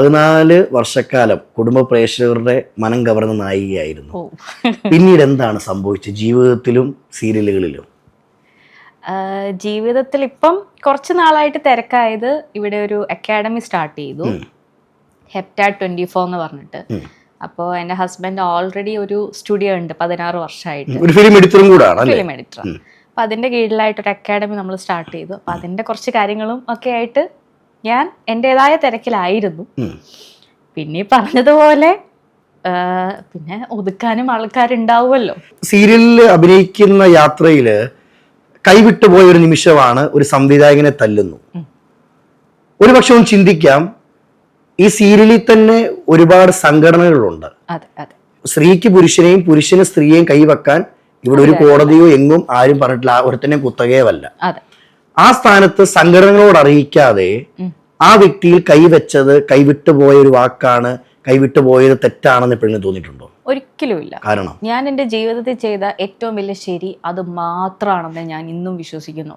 പതിനാല് വർഷക്കാലം കുടുംബ പ്രേക്ഷകരുടെ മനം കവർന്ന നായികയായിരുന്നു. പിന്നീട് എന്താണ് സംഭവിച്ചത് ജീവിതത്തിലും സീരിയലുകളിലും? ജീവിതത്തിൽ ഇപ്പം കുറച്ച് നാളായിട്ട് തിരക്കായത് ഇവിടെ ഒരു അക്കാഡമി സ്റ്റാർട്ട് ചെയ്തു. ഹെപ്റ്റാ ട്വന്റി ഫോർ എന്ന് പറഞ്ഞിട്ട്. അപ്പോ അപ്പോൾ എന്റെ ഹസ്ബൻഡ് ഓൾറെഡി ഒരു സ്റ്റുഡിയോ ഉണ്ട് പതിനാറ് വർഷമായിട്ട്. ഒരു ഫിലിം എഡിറ്ററും കൂടാണ് ഫിലിം എഡിറ്റർ അപ്പം അതിന്റെ കീഴിലായിട്ട് ഒരു അക്കാഡമി നമ്മൾ സ്റ്റാർട്ട് ചെയ്തു. അപ്പം അതിന്റെ കുറച്ച് കാര്യങ്ങളും ഒക്കെ ആയിട്ട് ഞാൻ എന്റെതായ തിരക്കിലായിരുന്നു. പിന്നെ പറഞ്ഞതുപോലെ പിന്നെ ഒതുക്കാനും ആൾക്കാരുണ്ടാവുമല്ലോ. സീരിയലിൽ അഭിനയിക്കുന്ന യാത്രയിൽ കൈവിട്ടുപോയ ഒരു നിമിഷമാണ് ഒരു സംവിധായകനെ തല്ലുന്നു. ഉം. ഒരു പക്ഷെ ഒന്ന് ചിന്തിക്കാം ഈ സീരിയലിൽ തന്നെ ഒരുപാട് സംഘടനകളുണ്ട്. സ്ത്രീക്ക് പുരുഷനെയും പുരുഷന് സ്ത്രീയെയും കൈവക്കാൻ ഇവിടെ ഒരു കോടതിയോ എങ്ങും ആരും പറഞ്ഞിട്ടില്ല ആ ഒരുത്തനെ കുത്തകയുമല്ല. അതെ. ആ സ്ഥാനത്ത് സംഘടനകളോട് അറിയിക്കാതെ. ആ വ്യക്തിയിൽ കൈവച്ചത് കൈവിട്ടു പോയ ഒരു വാക്കാണ് കൈവിട്ടു പോയത് തെറ്റാണെന്ന് എപ്പോഴും തോന്നിയിട്ടുണ്ടോ? ഒരിക്കലുമില്ല. കാരണം? ഞാൻ എന്റെ ജീവിതത്തിൽ ചെയ്ത ഏറ്റവും വലിയ ശരി അത് മാത്രമാണെന്ന് ഞാൻ ഇന്നും വിശ്വസിക്കുന്നുള്ളൂ.